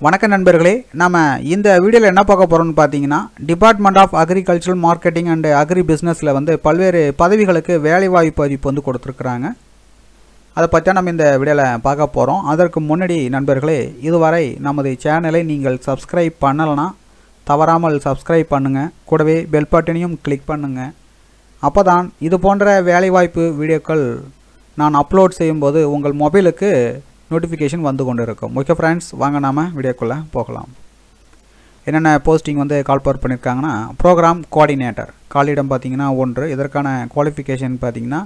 வணக்கம் நண்பர்களே நம்ம இந்த வீடியோவில் என்ன பார்க்க போகிறோம்னு பார்த்தீங்கன்னா department of agricultural marketing and agri பிஸ்னஸில் வந்து பல்வேறு பதவிகளுக்கு வேலைவாய்ப்பு அறிவிப்பு வந்து கொடுத்துருக்குறாங்க. அதை பற்றி நம்ம இந்த வீடியோவில் பார்க்க போகிறோம் அதற்கு முன்னாடி நண்பர்களே இதுவரை நமது சேனலை நீங்கள் சப்ஸ்கிரைப் பண்ணலைன்னா தவறாமல் சப்ஸ்கிரைப் பண்ணுங்கள் கூடவே பெல் பட்டனையும் கிளிக் பண்ணுங்கள் அப்போ தான் இது போன்ற வேலைவாய்ப்பு வீடியோக்கள் நான் அப்லோட் செய்யும்போது உங்கள் மொபைலுக்கு நோட்டிஃபிகேஷன் வந்து கொண்டு இருக்கும் ஓகே ஃப்ரெண்ட்ஸ் வாங்க நாம் வீடியோக்குள்ளே போகலாம். என்னென்ன போஸ்டிங் வந்து கால் பவர் பண்ணியிருக்காங்கன்னா ப்ரோக்ராம் கோஆர்டினேட்டர் காலிடம் பார்த்திங்கன்னா ஒன்று இதற்கான குவாலிஃபிகேஷன் பார்த்தீங்கன்னா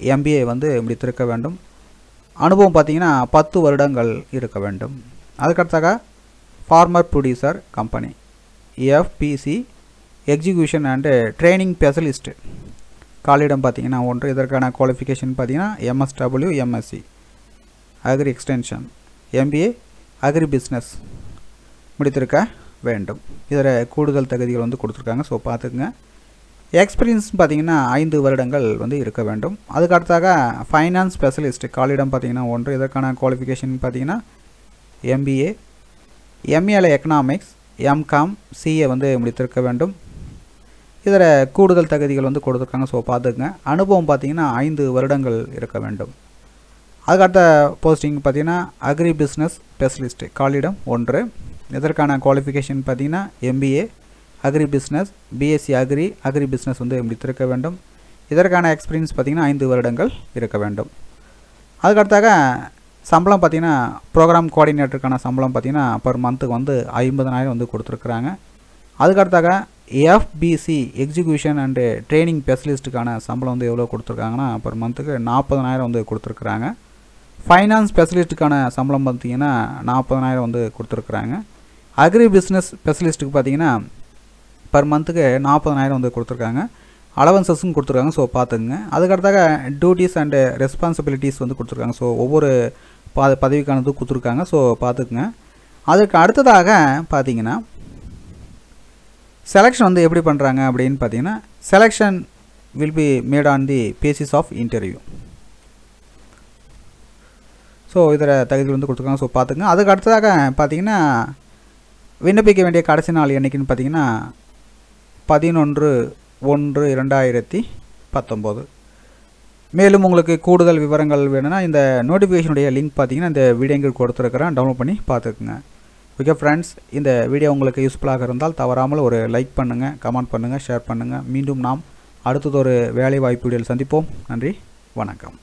எம்பிஏ வந்து முடித்திருக்க வேண்டும். அனுபவம் பார்த்தீங்கன்னா பத்து வருடங்கள் இருக்க வேண்டும். அதுக்கடுத்தாக farmer producer company FPC execution and training specialist காலிடம் பார்த்தீங்கன்னா ஒன்று இதற்கான குவாலிஃபிகேஷன் பார்த்தீங்கன்னா MSW MSc agri extension MBA agri business முடித்திருக்க வேண்டும். இதில் கூடுதல் தகுதிகள் வந்து கொடுத்துருக்காங்க. ஸோ பார்த்துக்குங்க. எக்ஸ்பீரியன்ஸ் பார்த்தீங்கன்னா ஐந்து வருடங்கள் வந்து இருக்க வேண்டும். அதுக்கு அடுத்தாக ஃபைனான்ஸ் ஸ்பெஷலிஸ்ட் காலிடம் பார்த்தீங்கன்னா ஒன்று. இதற்கான குவாலிஃபிகேஷன் பார்த்தீங்கன்னா எம்பிஏ எம்ஏல எக்கனாமிக்ஸ் எம்காம் சிஏ வந்து முடித்திருக்க வேண்டும். இதில் கூடுதல் தகுதிகள் வந்து கொடுத்துருக்காங்க. ஸோ பார்த்துக்குங்க. அனுபவம் பார்த்தீங்கன்னா ஐந்து வருடங்கள் இருக்க வேண்டும். அதுக்கடுத்த போஸ்டிங் பார்த்தீங்கன்னா அக்ரி பிஸ்னஸ் ஸ்பெஷலிஸ்ட் காலிடம் ஒன்று. இதற்கான குவாலிஃபிகேஷன் பார்த்தீங்கன்னா MBA agri business BSc agri agri business வந்து முடித்திருக்க வேண்டும்? இதற்கான எக்ஸ்பீரியன்ஸ் பார்த்தீங்கன்னா ஐந்து வருடங்கள் இருக்க வேண்டும். அதுக்கடுத்தாக சம்பளம் பார்த்தீங்கன்னா ப்ரோக்ராம் கோஆர்டினேட்டருக்கான சம்பளம் பார்த்தீங்கன்னா பர் மந்த்துக்கு வந்து ஐம்பதனாயிரம் வந்து கொடுத்துருக்குறாங்க. அதுக்கடுத்தாக எஃபிசி எக்ஸிக்யூஷன் அண்டு ட்ரைனிங் ஸ்பெஷலிஸ்ட்டுக்கான சம்பளம் வந்து எவ்வளோ கொடுத்துருக்காங்கன்னா பர் மந்த்துக்கு நாற்பதனாயிரம் வந்து கொடுத்துருக்குறாங்க. ஃபைனான்ஸ் ஸ்பெஷலிஸ்ட்டுக்கான சம்பளம் பார்த்தீங்கன்னா நாற்பதனாயிரம் வந்து கொடுத்துருக்குறாங்க. அக்ரி பிஸ்னஸ் ஸ்பெஷலிஸ்ட்டுக்கு பார்த்தீங்கன்னா பர் மந்த்துக்கு நாற்பதனாயிரம் வந்து கொடுத்துருக்காங்க. அலவன்சஸும் கொடுத்துருக்காங்க. ஸோ பார்த்துக்குங்க. அதுக்கடுத்தாக டியூட்டிஸ் அண்டு ரெஸ்பான்சிபிலிட்டிஸ் வந்து கொடுத்துருக்காங்க. ஸோ ஒவ்வொரு பா பதவிக்கானது கொடுத்துருக்காங்க. ஸோ பார்த்துக்குங்க. அதுக்கு அடுத்ததாக பார்த்தீங்கன்னா செலெக்ஷன் வந்து எப்படி பண்ணுறாங்க அப்படின்னு பார்த்தீங்கன்னா selection will be made on the basis of interview so இதில் தகுதிகள் வந்து கொடுத்துருக்காங்க. ஸோ பார்த்துங்க அதுக்கு அடுத்ததாக பார்த்தீங்கன்னா விண்ணப்பிக்க வேண்டிய கடைசி நாள் என்றைக்குன்னு பார்த்தீங்கன்னா பதினொன்று ஒன்று இரண்டாயிரத்தி பத்தொம்போது. மேலும் உங்களுக்கு கூடுதல் விவரங்கள் வேணும்னா இந்த நோட்டிஃபிகேஷனுடைய லிங்க் பார்த்தீங்கன்னா இந்த வீடியோங்கள் கொடுத்துருக்குறேன். டவுன்லோட் பண்ணி பார்த்துக்குங்க. ஓகே ஃப்ரெண்ட்ஸ் இந்த வீடியோ உங்களுக்கு யூஸ்ஃபுல்லாக இருந்தால் தவறாமல் ஒரு லைக் பண்ணுங்கள் கமெண்ட் பண்ணுங்கள் ஷேர் பண்ணுங்கள் மீண்டும் நாம் அடுத்தது ஒரு வேலை வாய்ப்பு வீடியோவில் சந்திப்போம். நன்றி வணக்கம்.